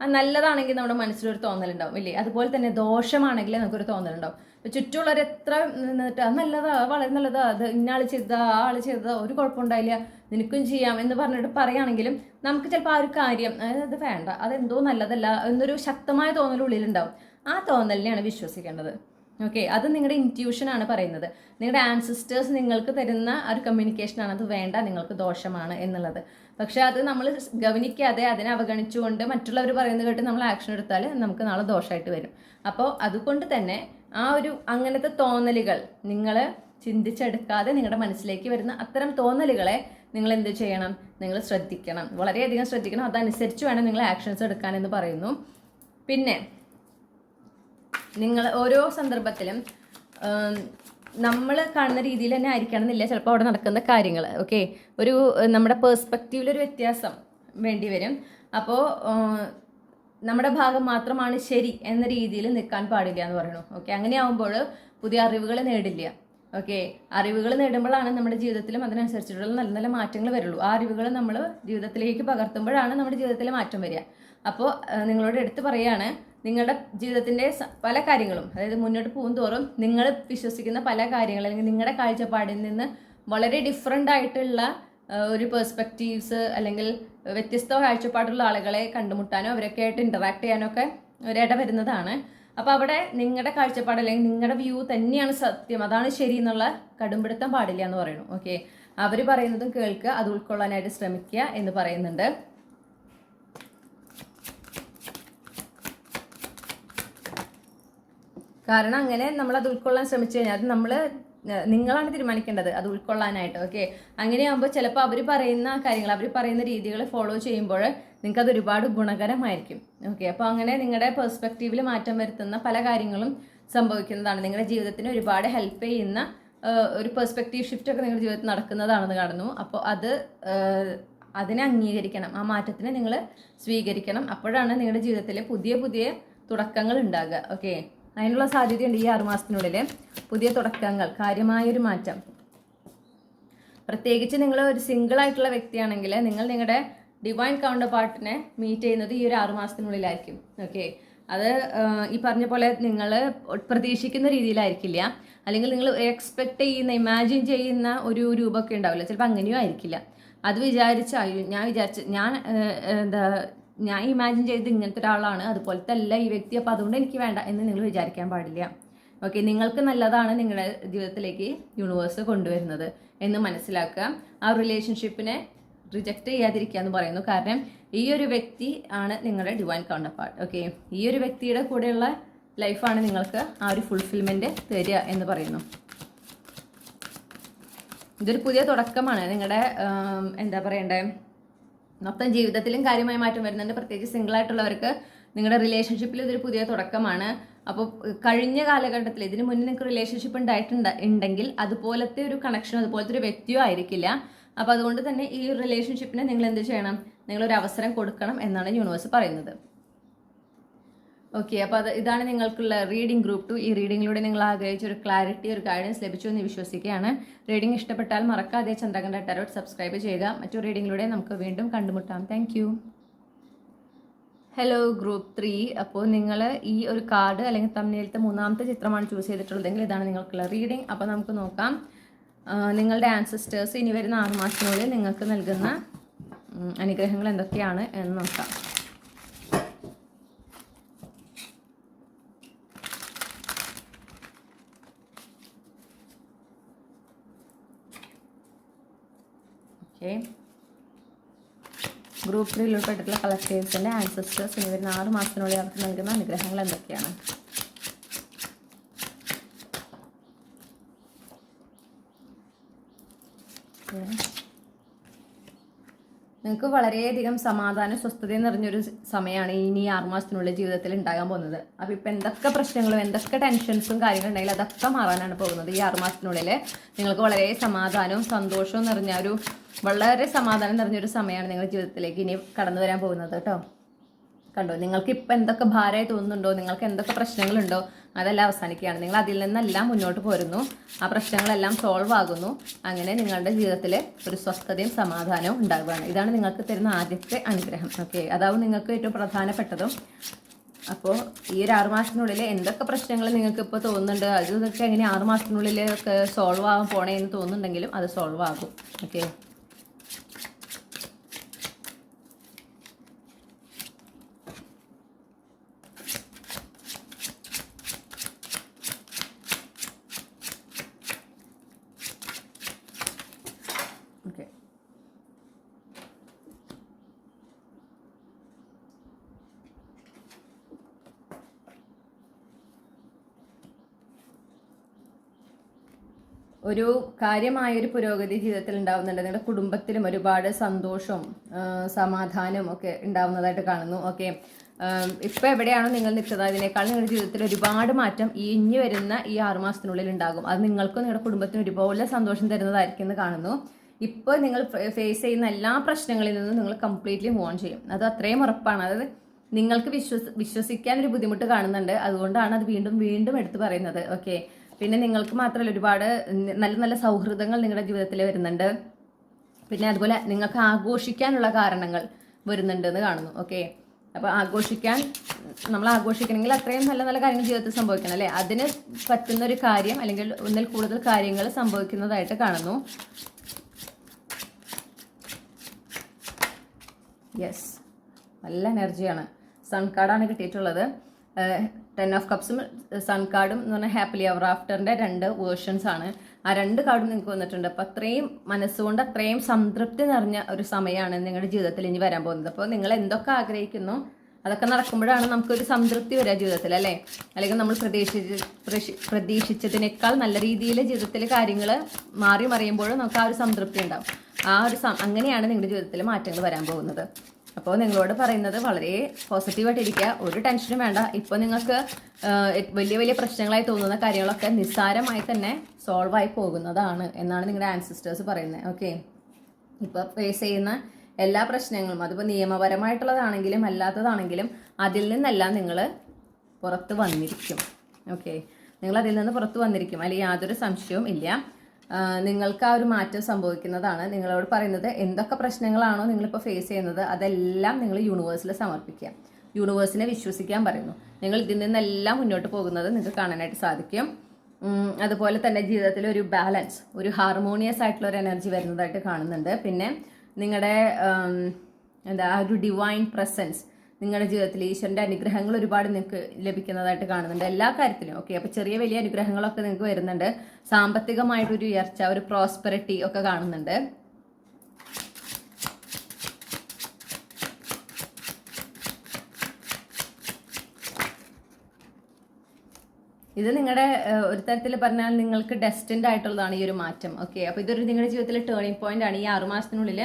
നല്ലതാണെങ്കിൽ നമ്മുടെ മനസ്സിലൊരു തോന്നലുണ്ടാവും ഇല്ലേ? അതുപോലെ തന്നെ ദോഷമാണെങ്കിൽ നമുക്കൊരു തോന്നലുണ്ടാവും. ചുറ്റുമുള്ളവർ എത്ര നിന്നിട്ട് അത് നല്ലതാ വളരെ നല്ലതാ അത് ഇന്നാൾ ചെയ്തതാ ആ ആൾ ചെയ്തതാ ഒരു കുഴപ്പമുണ്ടായില്ല നിനക്കും ചെയ്യാം എന്ന് പറഞ്ഞിട്ട് പറയുകയാണെങ്കിലും നമുക്ക് ചിലപ്പോൾ ആ ഒരു കാര്യം അത് വേണ്ട അതെന്തോ നല്ലതല്ല എന്നൊരു ശക്തമായ തോന്നൽ ഉള്ളിലുണ്ടാവും. ആ തോന്നലിനെയാണ് വിശ്വസിക്കേണ്ടത്. ഓക്കെ അത് നിങ്ങളുടെ ഇന്റ്യൂഷനാണ് പറയുന്നത്. നിങ്ങളുടെ ആൻസിസ്റ്റേഴ്സ് നിങ്ങൾക്ക് തരുന്ന ഒരു കമ്മ്യൂണിക്കേഷനാണ് അത് വേണ്ട നിങ്ങൾക്ക് ദോഷമാണ് എന്നുള്ളത്. പക്ഷേ അത് നമ്മൾ ഗവനിക്കാതെ അതിനെ അവഗണിച്ചുകൊണ്ട് മറ്റുള്ളവർ പറയുന്നത് കേട്ട് നമ്മൾ ആക്ഷൻ എടുത്താൽ നമുക്ക് നാളെ ദോഷമായിട്ട് വരും. അപ്പോൾ അതുകൊണ്ട് തന്നെ ആ ഒരു അങ്ങനത്തെ തോന്നലുകൾ നിങ്ങൾ ചിന്തിച്ചെടുക്കാതെ നിങ്ങളുടെ മനസ്സിലേക്ക് വരുന്ന അത്തരം തോന്നലുകളെ നിങ്ങൾ എന്ത് ചെയ്യണം? നിങ്ങൾ ശ്രദ്ധിക്കണം. വളരെയധികം ശ്രദ്ധിക്കണം. അതനുസരിച്ച് വേണം നിങ്ങൾ ആക്ഷൻസ് എടുക്കാൻ എന്ന് പറയുന്നു. പിന്നെ നിങ്ങൾ ഓരോ സന്ദർഭത്തിലും നമ്മൾ കാണുന്ന രീതിയിൽ തന്നെ ആയിരിക്കണം എന്നില്ല ചിലപ്പോൾ അവിടെ നടക്കുന്ന കാര്യങ്ങൾ. ഓക്കെ? ഒരു നമ്മുടെ പേഴ്സ്പെക്റ്റീവിലൊരു വ്യത്യാസം വേണ്ടി വരും. അപ്പോൾ നമ്മുടെ ഭാഗം മാത്രമാണ് ശരി എന്ന രീതിയിൽ നിൽക്കാൻ പാടില്ല എന്ന് പറയണു. ഓക്കെ അങ്ങനെ ആവുമ്പോൾ പുതിയ അറിവുകൾ നേടില്ല. ഓക്കെ അറിവുകൾ നേടുമ്പോഴാണ് നമ്മുടെ ജീവിതത്തിലും അതിനനുസരിച്ചിട്ടുള്ള നല്ല നല്ല മാറ്റങ്ങൾ വരുള്ളൂ. ആ അറിവുകൾ നമ്മൾ ജീവിതത്തിലേക്ക് പകർത്തുമ്പോഴാണ് നമ്മുടെ ജീവിതത്തിൽ മാറ്റം വരിക. അപ്പോൾ നിങ്ങളോട് എടുത്തു പറയുകയാണ് നിങ്ങളുടെ ജീവിതത്തിന്റെ പല കാര്യങ്ങളും അതായത് മുന്നോട്ട് പോകും തോറും നിങ്ങൾ വിശ്വസിക്കുന്ന പല കാര്യങ്ങൾ അല്ലെങ്കിൽ നിങ്ങളുടെ കാഴ്ചപ്പാടിൽ നിന്ന് വളരെ ഡിഫറെന്റ് ആയിട്ടുള്ള ഒരു പെർസ്പെക്റ്റീവ്സ് അല്ലെങ്കിൽ വ്യത്യസ്ത കാഴ്ചപ്പാടുള്ള ആളുകളെ കണ്ടുമുട്ടാനോ അവരൊക്കെ ആയിട്ട് ഇന്ററാക്ട് ചെയ്യാനോ ഒക്കെ ഒരിട വരുന്നതാണ്. അപ്പോൾ അവിടെ നിങ്ങളുടെ കാഴ്ചപ്പാട് അല്ലെങ്കിൽ നിങ്ങളുടെ വ്യൂ തന്നെയാണ് സത്യം. അതാണ് ശരി എന്നുള്ള കടുംപിടുത്തം പാടില്ല എന്ന് പറയുന്നു. ഓക്കെ അവർ പറയുന്നതും കേൾക്കുക അത് ഉൾക്കൊള്ളാനായിട്ട് ശ്രമിക്കുക എന്ന് പറയുന്നുണ്ട്. കാരണം അങ്ങനെ നമ്മൾ അത് ഉൾക്കൊള്ളാൻ ശ്രമിച്ചു കഴിഞ്ഞാൽ അത് നമ്മൾ നിങ്ങളാണ് തീരുമാനിക്കേണ്ടത്. അത് ഉൾക്കൊള്ളാനായിട്ട് ഓക്കെ അങ്ങനെയാകുമ്പോൾ ചിലപ്പോൾ അവർ പറയുന്ന കാര്യങ്ങൾ അവർ പറയുന്ന രീതികൾ ഫോളോ ചെയ്യുമ്പോൾ നിങ്ങൾക്ക് അത് ഒരുപാട് ഗുണകരമായിരിക്കും ഓക്കെ അപ്പോൾ അങ്ങനെ നിങ്ങളുടെ പെർസ്പെക്റ്റീവിൽ മാറ്റം വരുത്തുന്ന പല കാര്യങ്ങളും സംഭവിക്കുന്നതാണ്. നിങ്ങളുടെ ജീവിതത്തിന് ഒരുപാട് ഹെൽപ്പ് ചെയ്യുന്ന ഒരു പെർസ്പെക്റ്റീവ് ഷിഫ്റ്റ് ഒക്കെ നിങ്ങളുടെ ജീവിതത്തിൽ നടക്കുന്നതാണെന്ന് കാണുന്നു. അപ്പോൾ അത് അതിനെ അംഗീകരിക്കണം. ആ മാറ്റത്തിനെ നിങ്ങൾ സ്വീകരിക്കണം. അപ്പോഴാണ് നിങ്ങളുടെ ജീവിതത്തിൽ പുതിയ പുതിയ തുടക്കങ്ങൾ ഉണ്ടാകുക ഓക്കെ അതിനുള്ള സാധ്യതയുണ്ട് ഈ ആറുമാസത്തിനുള്ളിൽ പുതിയ തുടക്കങ്ങൾ കാര്യമായൊരു മാറ്റം. പ്രത്യേകിച്ച് നിങ്ങൾ ഒരു സിംഗിൾ ആയിട്ടുള്ള വ്യക്തിയാണെങ്കിൽ നിങ്ങൾ നിങ്ങളുടെ ഡിവൈൻ കൗണ്ടർ പാർട്ടിനെ മീറ്റ് ചെയ്യുന്നത് ഈ ഒരു ആറുമാസത്തിനുള്ളിലായിരിക്കും ഓക്കെ അത് ഈ പറഞ്ഞ പോലെ നിങ്ങൾ പ്രതീക്ഷിക്കുന്ന രീതിയിലായിരിക്കില്ല. അല്ലെങ്കിൽ നിങ്ങൾ എക്സ്പെക്ട് ചെയ്യുന്ന ഇമാജിൻ ചെയ്യുന്ന ഒരു രൂപമൊക്കെ ഉണ്ടാവില്ല. ചിലപ്പോൾ അങ്ങനെയും ആയിരിക്കില്ല. അത് വിചാരിച്ച ഞാൻ വിചാരിച്ച ഞാൻ എന്താ ഞാൻ ഇമാജിൻ ചെയ്ത് ഇങ്ങനത്തെ ഒരാളാണ്. അതുപോലത്തെ അല്ല ഈ വ്യക്തി. അപ്പോൾ അതുകൊണ്ട് എനിക്ക് വേണ്ട എന്ന് നിങ്ങൾ വിചാരിക്കാൻ പാടില്ല. ഓക്കെ നിങ്ങൾക്ക് നല്ലതാണ് നിങ്ങളുടെ ജീവിതത്തിലേക്ക് യൂണിവേഴ്സ് കൊണ്ടുവരുന്നത് എന്ന് മനസ്സിലാക്കുക. ആ റിലേഷൻഷിപ്പിനെ റിജക്റ്റ് ചെയ്യാതിരിക്കുക എന്ന് പറയുന്നു. കാരണം ഈ ഒരു വ്യക്തി ആണ് നിങ്ങളുടെ ഡിവൈൻ കൗണ്ടർ പാർട്ട് ഓക്കെ ഈ ഒരു വ്യക്തിയുടെ കൂടെയുള്ള ലൈഫാണ് നിങ്ങൾക്ക് ആ ഒരു ഫുൾഫിൽമെന്റ് തരിക എന്ന് പറയുന്നു. ഇതൊരു പുതിയ തുടക്കമാണ്. നിങ്ങളുടെ എന്താ പറയണ്ടേ? മൊത്തം ജീവിതത്തിലും കാര്യമായ മാറ്റം വരുന്നുണ്ട്. പ്രത്യേകിച്ച് സിംഗിൾ ആയിട്ടുള്ളവർക്ക് നിങ്ങളുടെ റിലേഷൻഷിപ്പിൽ ഇതൊരു പുതിയ തുടക്കമാണ്. അപ്പോൾ കഴിഞ്ഞ കാലഘട്ടത്തിൽ ഇതിനു മുന്നേ നിങ്ങൾക്ക് റിലേഷൻഷിപ്പ് ഉണ്ടായിട്ടുണ്ട് ഉണ്ടെങ്കിൽ അതുപോലത്തെ ഒരു കണക്ഷൻ അതുപോലത്തെ ഒരു വ്യക്തിയോ ആയിരിക്കില്ല. അപ്പോൾ അതുകൊണ്ട് തന്നെ ഈ റിലേഷൻഷിപ്പിനെ നിങ്ങൾ എന്ത് ചെയ്യണം? നിങ്ങളൊരു അവസരം കൊടുക്കണം എന്നാണ് യൂണിവേഴ്സ് പറയുന്നത്. ഓക്കെ അപ്പോൾ അത് ഇതാണ് നിങ്ങൾക്കുള്ള റീഡിംഗ് ഗ്രൂപ്പ് ടു ഈ റീഡിങ്ങിലൂടെ നിങ്ങൾ ആഗ്രഹിച്ച ഒരു ക്ലാരിറ്റി ഒരു ഗൈഡൻസ് ലഭിച്ചു എന്ന് വിശ്വസിക്കുകയാണ്. റീഡിംഗ് ഇഷ്ടപ്പെട്ടാൽ മറക്കാതെ ചന്ദ്രകണ്ഠ ടെറോട്ട് സബ്സ്ക്രൈബ് ചെയ്യുക. മറ്റു റീഡിങ്ങിലൂടെ നമുക്ക് വീണ്ടും കണ്ടുമുട്ടാം. താങ്ക് ഹലോ ഗ്രൂപ്പ് ത്രീ അപ്പോൾ നിങ്ങൾ ഈ ഒരു കാർഡ് അല്ലെങ്കിൽ തമ്മിലത്തെ മൂന്നാമത്തെ ചിത്രമാണ് ചൂസ് ചെയ്തിട്ടുള്ളതെങ്കിൽ ഇതാണ് നിങ്ങൾക്കുള്ള റീഡിംഗ് അപ്പോൾ നമുക്ക് നോക്കാം. നിങ്ങളുടെ ആൻസിസ്റ്റേഴ്സ് ഇനി വരുന്ന ആറ് മാസത്തിനുള്ളിൽ നിങ്ങൾക്ക് നൽകുന്ന അനുഗ്രഹങ്ങൾ എന്തൊക്കെയാണ് എന്ന് നോക്കാം. ഓക്കെ ഗ്രൂപ്പ് ത്രീയിൽ ഉൾപ്പെട്ടിട്ടുള്ള കളക്ടീവ്സിന്റെ ആൻസസ്റ്റേഴ്സ് ഇനി വരുന്ന ആറ് മാസത്തിനുള്ളിൽ അവർക്ക് നൽകുന്ന അനുഗ്രഹങ്ങൾ എന്തൊക്കെയാണ്? നിങ്ങൾക്ക് വളരെയധികം സമാധാനം സ്വസ്ഥതയും നിറഞ്ഞൊരു സമയമാണ് ഇനി ആറു മാസത്തിനുള്ളിൽ ജീവിതത്തിൽ ഉണ്ടാകാൻ പോകുന്നത്. അപ്പോൾ ഇപ്പം എന്തൊക്കെ പ്രശ്നങ്ങളും എന്തൊക്കെ ടെൻഷൻസും കാര്യങ്ങളുണ്ടെങ്കിലും അതൊക്കെ മാറാനാണ് പോകുന്നത് ഈ ആറ് മാസത്തിനുള്ളിൽ നിങ്ങൾക്ക് വളരെ സമാധാനവും സന്തോഷവും നിറഞ്ഞ ഒരു വളരെ സമാധാനം നിറഞ്ഞൊരു സമയമാണ് നിങ്ങളുടെ ജീവിതത്തിലേക്ക് ഇനി കടന്നു വരാൻ പോകുന്നത് കേട്ടോ. കണ്ടോ നിങ്ങൾക്ക് ഇപ്പം എന്തൊക്കെ ഭാരമായി തോന്നുന്നുണ്ടോ നിങ്ങൾക്ക് എന്തൊക്കെ പ്രശ്നങ്ങളുണ്ടോ അതെല്ലാം അവസാനിക്കുകയാണ്. നിങ്ങൾ അതിൽ നിന്നെല്ലാം മുന്നോട്ട് പോരുന്നു. ആ പ്രശ്നങ്ങളെല്ലാം സോൾവ് ആകുന്നു. അങ്ങനെ നിങ്ങളുടെ ജീവിതത്തിൽ ഒരു സ്വസ്ഥതയും സമാധാനവും ഉണ്ടാകുകയാണ്. ഇതാണ് നിങ്ങൾക്ക് തരുന്ന ആദ്യത്തെ അനുഗ്രഹം. ഓക്കെ അതാവും നിങ്ങൾക്ക് ഏറ്റവും പ്രധാനപ്പെട്ടതും. അപ്പോൾ ഈ ഒരു ആറുമാസത്തിനുള്ളിൽ എന്തൊക്കെ പ്രശ്നങ്ങൾ നിങ്ങൾക്ക് ഇപ്പോൾ തോന്നുന്നുണ്ട് അത് ഇതൊക്കെ എങ്ങനെ ആറുമാസത്തിനുള്ളിൽ ഒക്കെ സോൾവ് ആകാൻ പോണേ എന്ന് തോന്നുന്നുണ്ടെങ്കിലും അത് സോൾവ് ആകും. ഓക്കെ ഒരു കാര്യമായ ഒരു പുരോഗതി ജീവിതത്തിൽ ഉണ്ടാവുന്നുണ്ട്. നിങ്ങളുടെ കുടുംബത്തിലും ഒരുപാട് സന്തോഷവും സമാധാനവും ഒക്കെ ഉണ്ടാവുന്നതായിട്ട് കാണുന്നു. ഓക്കെ. ഇപ്പൊ എവിടെയാണോ നിങ്ങൾ നിൽക്കുന്നത്? അതിനേക്കാൾ നിങ്ങളുടെ ജീവിതത്തിൽ ഒരുപാട് മാറ്റം ഈ ഇനി വരുന്ന ഈ ആറുമാസത്തിനുള്ളിൽ ഉണ്ടാകും. അത് നിങ്ങൾക്കും നിങ്ങളുടെ കുടുംബത്തിനും ഒരുപോലെ സന്തോഷം തരുന്നതായിരിക്കും എന്ന് കാണുന്നു. ഇപ്പോൾ നിങ്ങൾ ഫേസ് ചെയ്യുന്ന എല്ലാ പ്രശ്നങ്ങളിൽ നിന്നും നിങ്ങൾ കംപ്ലീറ്റ്ലി മൂവ് ഓൺ ചെയ്യും. അത് അത്രയും ഉറപ്പാണ്. അതായത് നിങ്ങൾക്ക് വിശ്വസ് വിശ്വസിക്കാൻ ഒരു ബുദ്ധിമുട്ട് കാണുന്നുണ്ട്. അതുകൊണ്ടാണ് അത് വീണ്ടും വീണ്ടും എടുത്തു പറയുന്നത്. ഓക്കെ. പിന്നെ നിങ്ങൾക്ക് മാത്രമല്ല ഒരുപാട് നല്ല നല്ല സൗഹൃദങ്ങൾ നിങ്ങളുടെ ജീവിതത്തിൽ വരുന്നുണ്ട്. പിന്നെ അതുപോലെ നിങ്ങൾക്ക് ആഘോഷിക്കാനുള്ള കാരണങ്ങൾ വരുന്നുണ്ട് എന്ന് കാണുന്നു. ഓക്കെ അപ്പോൾ ആഘോഷിക്കാൻ നമ്മൾ ആഘോഷിക്കണമെങ്കിൽ അത്രയും നല്ല നല്ല കാര്യങ്ങൾ ജീവിതത്തിൽ സംഭവിക്കണം അല്ലേ? അതിന് പറ്റുന്ന ഒരു കാര്യം അല്ലെങ്കിൽ ഒന്നിൽ കൂടുതൽ കാര്യങ്ങൾ സംഭവിക്കുന്നതായിട്ട് കാണുന്നു. യെസ് നല്ല എനർജിയാണ് സൺകാർഡാണ് കിട്ടിയിട്ടുള്ളത്. ടെൻ ഓഫ് കപ്സും സൺ കാർഡും എന്ന് പറഞ്ഞാൽ ഹാപ്പിലി അവർ ആഫ്റ്ററിന്റെ രണ്ട് വേർഷൻസ് ആണ്. ആ രണ്ട് കാർഡും നിങ്ങൾക്ക് വന്നിട്ടുണ്ട്. അപ്പോൾ അത്രയും മനസ്സുകൊണ്ട് അത്രയും സംതൃപ്തി നിറഞ്ഞ ഒരു സമയമാണ് നിങ്ങളുടെ ജീവിതത്തിൽ ഇനി വരാൻ പോകുന്നത്. അപ്പോൾ നിങ്ങൾ എന്തൊക്കെ ആഗ്രഹിക്കുന്നു? അതൊക്കെ നടക്കുമ്പോഴാണ് നമുക്കൊരു സംതൃപ്തി വരിക ജീവിതത്തിൽ അല്ലേ? അല്ലെങ്കിൽ നമ്മൾ പ്രതീക്ഷിച്ച് പ്രതീക്ഷിച്ചതിനേക്കാൾ നല്ല രീതിയിൽ ജീവിതത്തിൽ കാര്യങ്ങൾ മാറി മറിയുമ്പോഴും നമുക്ക് ആ ഒരു സംതൃപ്തി ഉണ്ടാവും. ആ ഒരു അങ്ങനെയാണ് നിങ്ങളുടെ ജീവിതത്തിൽ മാറ്റങ്ങൾ വരാൻ പോകുന്നത്. അപ്പോൾ നിങ്ങളോട് പറയുന്നത് വളരെ പോസിറ്റീവായിട്ട് ഇരിക്കുക ഒരു ടെൻഷനും വേണ്ട. ഇപ്പോൾ നിങ്ങൾക്ക് വലിയ വലിയ പ്രശ്നങ്ങളായി തോന്നുന്ന കാര്യങ്ങളൊക്കെ നിസ്സാരമായി തന്നെ സോൾവ് ആയി പോകുന്നതാണ് എന്നാണ് നിങ്ങളുടെ ആൻസിസ്റ്റേഴ്സ് പറയുന്നത്. ഓക്കെ ഇപ്പോൾ ഫേസ് ചെയ്യുന്ന എല്ലാ പ്രശ്നങ്ങളും അതിപ്പോൾ നിയമപരമായിട്ടുള്ളതാണെങ്കിലും അല്ലാത്തതാണെങ്കിലും അതിൽ നിന്നെല്ലാം നിങ്ങൾ പുറത്ത് വന്നിരിക്കും. ഓക്കെ നിങ്ങൾ അതിൽ നിന്ന് പുറത്ത് വന്നിരിക്കും. അല്ലെങ്കിൽ യാതൊരു സംശയവും ഇല്ല. നിങ്ങൾക്ക് ആ ഒരു മാറ്റം സംഭവിക്കുന്നതാണ്. നിങ്ങളോട് പറയുന്നത് എന്തൊക്കെ പ്രശ്നങ്ങളാണോ നിങ്ങളിപ്പോൾ ഫേസ് ചെയ്യുന്നത് അതെല്ലാം നിങ്ങൾ യൂണിവേഴ്സിൽ സമർപ്പിക്കുക. യൂണിവേഴ്സിനെ വിശ്വസിക്കാൻ പറയുന്നു. നിങ്ങൾ ഇതിൽ നിന്നെല്ലാം മുന്നോട്ട് പോകുന്നത് നിങ്ങൾക്ക് കാണാനായിട്ട് സാധിക്കും. അതുപോലെ തന്നെ ജീവിതത്തിൽ ഒരു ബാലൻസ് ഒരു ഹാർമോണിയസ് ആയിട്ടുള്ള ഒരു എനർജി വരുന്നതായിട്ട് കാണുന്നുണ്ട്. പിന്നെ നിങ്ങളുടെ എന്താ ആ ഒരു ഡിവൈൻ പ്രസൻസ് നിങ്ങളുടെ ജീവിതത്തിൽ ഈശ്വരന്റെ അനുഗ്രഹങ്ങൾ ഒരുപാട് നിങ്ങൾക്ക് ലഭിക്കുന്നതായിട്ട് കാണുന്നുണ്ട് എല്ലാ കാര്യത്തിലും ഓക്കെ അപ്പോൾ ചെറിയ വലിയ അനുഗ്രഹങ്ങളൊക്കെ നിങ്ങൾക്ക് വരുന്നുണ്ട്. സാമ്പത്തികമായിട്ടൊരു ഉയർച്ച ഒരു പ്രോസ്പെറിറ്റി ഒക്കെ കാണുന്നുണ്ട്. ഇത് നിങ്ങളുടെ ഒരു തരത്തിൽ പറഞ്ഞാൽ നിങ്ങൾക്ക് ഡെസ്റ്റിൻഡ് ആയിട്ടുള്ളതാണ് ഈ ഒരു മാറ്റം ഓക്കെ അപ്പോൾ ഇതൊരു നിങ്ങളുടെ ജീവിതത്തിലെ ടേണിംഗ് പോയിന്റ് ആണ് ഈ ആറു മാസത്തിനുള്ളിൽ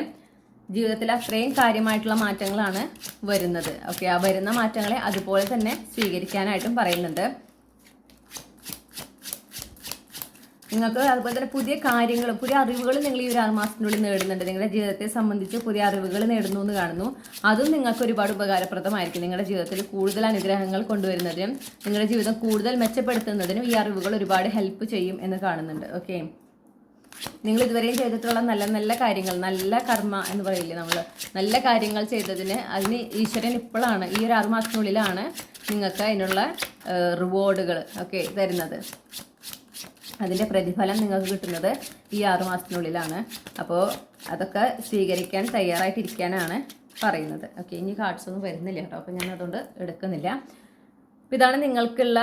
ജീവിതത്തിൽ അത്രയും കാര്യമായിട്ടുള്ള മാറ്റങ്ങളാണ് വരുന്നത്. ഓക്കെ ആ വരുന്ന മാറ്റങ്ങളെ അതുപോലെ തന്നെ സ്വീകരിക്കാനായിട്ടും പറയുന്നുണ്ട്. നിങ്ങൾക്ക് അതുപോലെ തന്നെ പുതിയ കാര്യങ്ങൾ പുതിയ അറിവുകൾ നിങ്ങൾ ഈ ഒരു ആറ് മാസത്തിനുള്ളിൽ നേടുന്നുണ്ട്. നിങ്ങളുടെ ജീവിതത്തെ സംബന്ധിച്ച് പുതിയ അറിവുകൾ നേടുന്നു എന്ന് കാണുന്നു. അതും നിങ്ങൾക്ക് ഒരുപാട് ഉപകാരപ്രദമായിരിക്കും നിങ്ങളുടെ ജീവിതത്തിൽ കൂടുതൽ അനുഗ്രഹങ്ങൾ കൊണ്ടുവരുന്നതിനും നിങ്ങളുടെ ജീവിതം കൂടുതൽ മെച്ചപ്പെടുത്തുന്നതിനും ഈ അറിവുകൾ ഒരുപാട് ഹെൽപ്പ് ചെയ്യും എന്ന് കാണുന്നുണ്ട്. ഓക്കെ നിങ്ങൾ ഇതുവരെയും ചെയ്തിട്ടുള്ള നല്ല നല്ല കാര്യങ്ങൾ നല്ല കർമ്മ എന്ന് പറയില്ലേ നമ്മൾ നല്ല കാര്യങ്ങൾ ചെയ്തതിന് അതിന് ഈശ്വരൻ ഇപ്പോഴാണ് ഈ ഒരു ആറ് മാസത്തിനുള്ളിലാണ് നിങ്ങൾക്ക് അതിനുള്ള റിവാർഡുകൾ ഒക്കെ തരുന്നത്. അതിന്റെ പ്രതിഫലം നിങ്ങൾക്ക് കിട്ടുന്നത് ഈ ആറു മാസത്തിനുള്ളിലാണ്. അപ്പോൾ അതൊക്കെ സ്വീകരിക്കാൻ തയ്യാറായിട്ടിരിക്കാനാണ് പറയുന്നത്. ഓക്കെ ഇനി കാർഡ്സ് ഒന്നും വരുന്നില്ല കേട്ടോ. അപ്പോൾ ഞാൻ അതുകൊണ്ട് എടുക്കുന്നില്ല. അപ്പോൾ ഇതാണ് നിങ്ങൾക്കുള്ള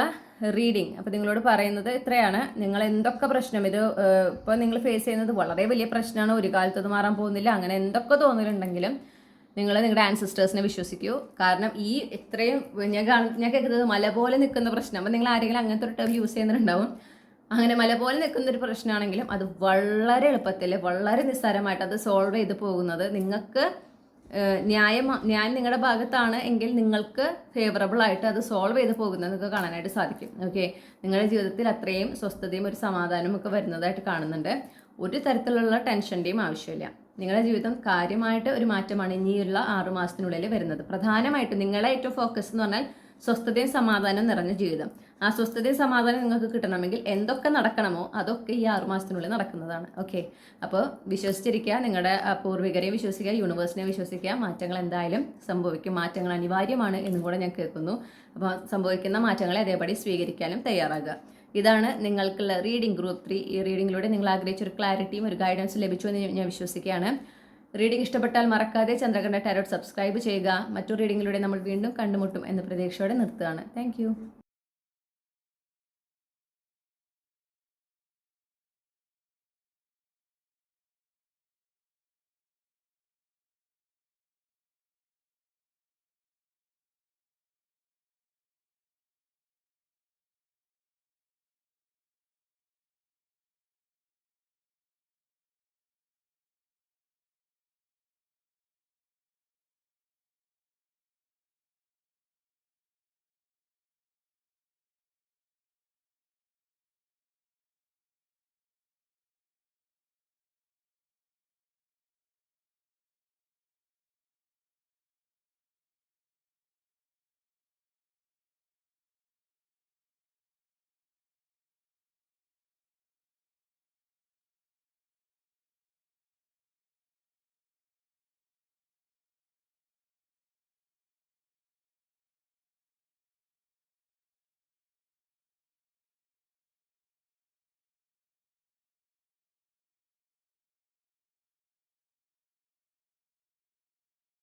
റീഡിങ് അപ്പോൾ നിങ്ങളോട് പറയുന്നത് ഇത്രയാണ്. നിങ്ങൾ എന്തൊക്കെ പ്രശ്നം ഇത് ഇപ്പോൾ നിങ്ങൾ ഫേസ് ചെയ്യുന്നത് വളരെ വലിയ പ്രശ്നമാണ്. ഒരു കാലത്ത് അത് മാറാൻ പോകുന്നില്ല. അങ്ങനെ എന്തൊക്കെ തോന്നലുണ്ടെങ്കിലും നിങ്ങൾ നിങ്ങളുടെ ആൻസിസ്റ്റേഴ്സിനെ വിശ്വസിക്കൂ. കാരണം ഈ ഇത്രയും ഞാൻ ഞാൻ കേൾക്കുന്നത് മല പോലെ നിൽക്കുന്ന പ്രശ്നം. അപ്പോൾ നിങ്ങൾ ആരെങ്കിലും അങ്ങനത്തെ ഒരു ടേം യൂസ് ചെയ്യുന്നുണ്ടാവും. അങ്ങനെ മല പോലെ നിൽക്കുന്ന ഒരു പ്രശ്നമാണെങ്കിലും അത് വളരെ എളുപ്പത്തിൽ വളരെ നിസ്സാരമായിട്ട് അത് സോൾവ് ചെയ്ത് പോകുന്നത് നിങ്ങൾക്ക് ന്യായം ന്യായം നിങ്ങളുടെ ഭാഗത്താണ് എങ്കിൽ നിങ്ങൾക്ക് ഫേവറബിൾ ആയിട്ട് അത് സോൾവ് ചെയ്ത് പോകുന്നത് നിങ്ങൾക്ക് കാണാനായിട്ട് സാധിക്കും. ഓക്കെ നിങ്ങളുടെ ജീവിതത്തിൽ അത്രയും സ്വസ്ഥതയും ഒരു സമാധാനവും ഒക്കെ വരുന്നതായിട്ട് കാണുന്നുണ്ട്. ഒരു തരത്തിലുള്ള ടെൻഷന്റെയും ആവശ്യമില്ല. നിങ്ങളുടെ ജീവിതം കാര്യമായിട്ട് ഒരു മാറ്റമാണ് ഇനിയുള്ള ആറുമാസത്തിനുള്ളിൽ വരുന്നത്. പ്രധാനമായിട്ടും നിങ്ങളെ ഏറ്റവും ഫോക്കസ് എന്ന് പറഞ്ഞാൽ സ്വസ്ഥതയും സമാധാനവും നിറഞ്ഞ ജീവിതം. ആ സ്വസ്ഥതയും സമാധാനം നിങ്ങൾക്ക് കിട്ടണമെങ്കിൽ എന്തൊക്കെ നടക്കണമോ അതൊക്കെ ഈ ആറുമാസത്തിനുള്ളിൽ നടക്കുന്നതാണ്. ഓക്കെ അപ്പോൾ വിശ്വസിച്ചിരിക്കുക നിങ്ങളുടെ ആ, പൂർവികരെ വിശ്വസിക്കുക യൂണിവേഴ്സിനെ വിശ്വസിക്കുക മാറ്റങ്ങൾ എന്തായാലും സംഭവിക്കും. മാറ്റങ്ങൾ അനിവാര്യമാണ് എന്നും കൂടെ ഞാൻ കേൾക്കുന്നു. അപ്പോൾ സംഭവിക്കുന്ന മാറ്റങ്ങളെ അതേപടി സ്വീകരിക്കാനും തയ്യാറാകുക. ഇതാണ് നിങ്ങൾക്കുള്ള റീഡിംഗ് ഗ്രൂപ്പ് ത്രീ ഈ റീഡിങ്ങിലൂടെ നിങ്ങൾ ആഗ്രഹിച്ച ഒരു ക്ലാരിറ്റിയും ഒരു ഗൈഡൻസും ലഭിച്ചു എന്ന് ഞാൻ വിശ്വസിക്കുകയാണ്. റീഡിംഗ് ഇഷ്ടപ്പെട്ടാൽ മറക്കാതെ ചന്ദ്രകണ്ഠ ടാരോട്ട് സബ്സ്ക്രൈബ് ചെയ്യുക. മറ്റു റീഡിങ്ങിലൂടെ നമ്മൾ വീണ്ടും കണ്ടുമുട്ടും എന്ന പ്രതീക്ഷയോടെ നിർത്തുകയാണ്. താങ്ക്